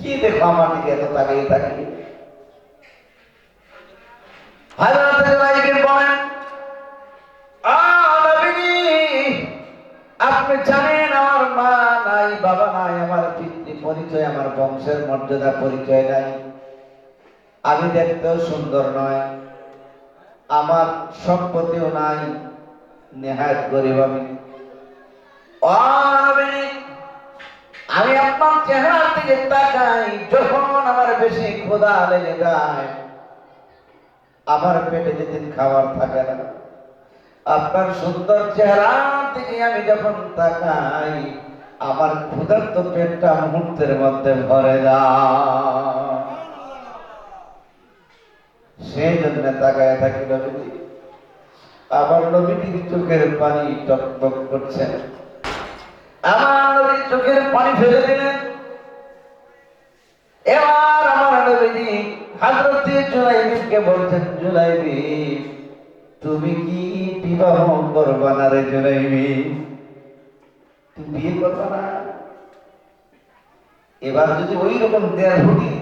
কি আমার আপনি জানেন আমার মা নাই, বাবা নাই, আমার পিতৃ পরিচয়, আমার বংশের মর্যাদা পরিচয় নাই। আমি দেখতেও সুন্দর নয়, আমার সম্পত্তিও নাই, নেহায়ত গরিব আমি। আমি আপনার চেহারার দিকে তাকাই, যখন আমার বেশি ক্ষুধা লেগে যায়, আমার পেটে যেদিন খাবার থাকে না, আপনার সুন্দর চেহারা থেকে আমি যখন তাকাই, আমার ক্ষুধার্ত পেটটা মুহূর্তের মধ্যে ভরে যায়। সেই জন্য তাকায় থাকি নবীজি। আমার নবীটির চোখের পানি টকবক করছে। চোখের পানি ফেলে দিলেন। এবার আমার নবীজি হাজরত জুলাইবিকে বলছেন জুলাইবি তুমি কি বিবাহ করবা না রে জুলাইবি তুমি বিয়ে করবা না? এবার যদি ওই রকম দেড় ফুটি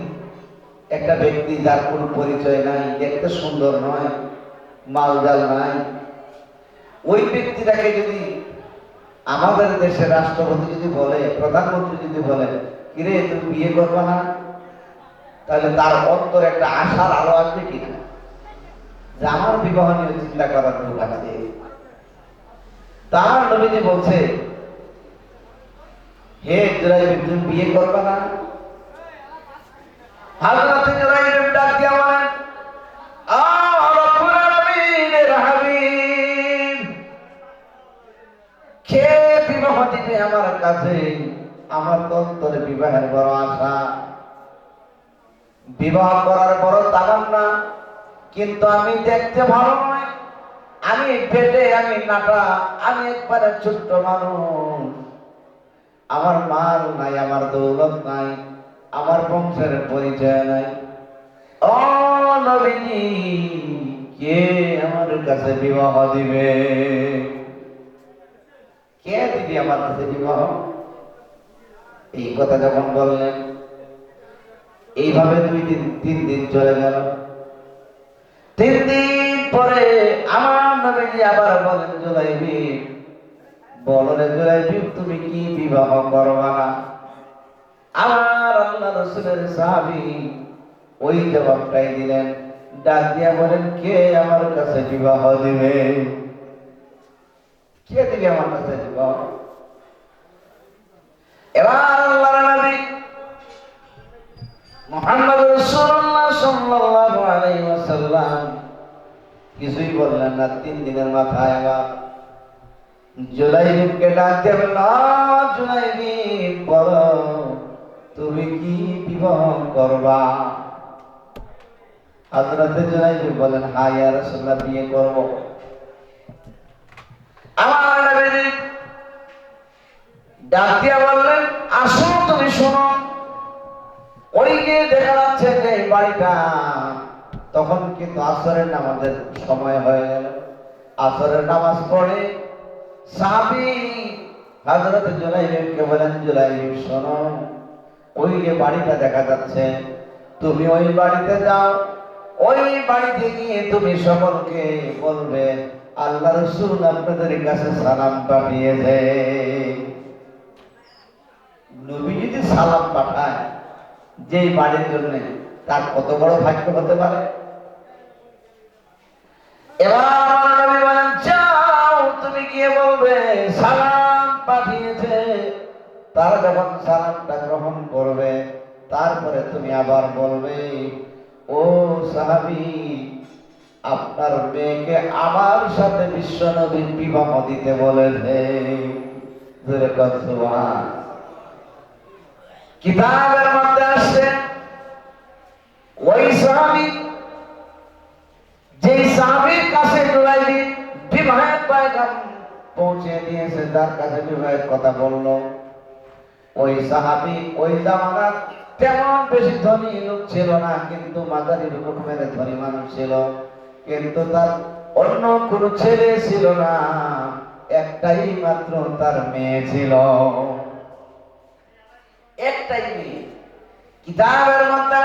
একটা ব্যক্তি যার কোনো পরিচয় নাই, দেখতে সুন্দর নয়, মালজাল নাই, ওই ব্যক্তিটাকে যদি আমাদের দেশের রাষ্ট্রপতি যদি বলে, প্রধানমন্ত্রী যদি বলে, কিরে, তুমি বিয়ে করবা না? তাহলে তার অন্তর একটা আশার আলো আসবে কিনা? যে আমার বিবাহ নিয়ে চিন্তা করার লোক আছে। তার নবীজি বলছে, হে জুরাইব তুমি বিয়ে করবা না? হাজরত জুরাইব ডাক দিয়া বলেন কাছে আমার তো অন্তরে বিবাহের বড় আশা। বিবাহ করার বড় তামান্না কিন্তু আমি দেখতে ভালো নয় আমি পেটে আমি নাটা, আমি একবারে ছোট্ট মানুষ। আমার মাল নাই, আমার দৌলত নাই, আমার বংশের পরিচয় নাই। ও নবীজি কে আমার কাছে বিবাহ দিবে? কে দিবি আমার কাছে বিবাহ এই কথা যখন বললেন, এইভাবে দুই দিন, তিন দিন চলে গেল। তিন দিন পরে আমার নবীজি আবার বলেন, জুলাইবি, বলো জুলাইবি, তুমি কি বিবাহ করবা আমার আল্লাহ রসুলের সাহাবি ওই জবাবটাই দিলেন, ডাক দিয়া বলেন, কে আমার কাছে বিবাহ দিবে? কে দিবে আমার কাছে এবার আল্লাহ নবী মোহাম্মদ সাল্লাল্লাহু আলাইহি ওয়াসাল্লাম কিছুই বললেন না, তিন দিনের মাথায় আবার জুলাইবিবকে ডাক দেবেন, না জুলাইবিব বলো তুমি কি বিবাহ করবা? হযরতে জুলাইবিব বলেন হ্যাঁ ইয়া রাসূলুল্লাহ, বিয়ে করব। তখন কিন্তু আসরের নামাজের সময় হয়ে গেল। আসরের নামাজ পড়ে বলেন ওই যে বাড়িটা দেখা যাচ্ছে, তুমি ওই বাড়িতে যাও। ওই বাড়িতে গিয়ে তুমি সকলকে বলবে আল্লাহ রসুল আপনাদের কাছে সালাম পাঠিয়েছে। নবী যদি সালাম পাঠায় যে বাড়ির জন্য, তার কত বড় ভাগ্য হতে পারে? এবার যাও, তুমি গিয়ে বলবে, সালাম পাঠিয়েছে। তারা যখন সালামটা গ্রহণ করবে, তারপরে তুমি আবার বলবে, ও সাহাবি আপনার মেয়েকে আমার সাথে বিশ্ব নবীর বিবাহ দিতে জোরে কিতাবের মধ্যে আসছে, ওই সাহাবি যে সাহাবির কাছে জুলাইবি বিবাহের পয়গাম পৌঁছে দিয়েছে, তার কাছে বিবাহের কথা বলল। ওই সাহাবি ওই জামানার তেমন বেশি ধনী লোক ছিল না, কিন্তু মাদারি রকমের ধনী মানুষ ছিল। কিন্তু তার অন্য কোন ছেলে ছিল না। একটাই মাত্র তার মেয়ে ছিল। একটাই মেয়ে। কিতাবের মধ্যে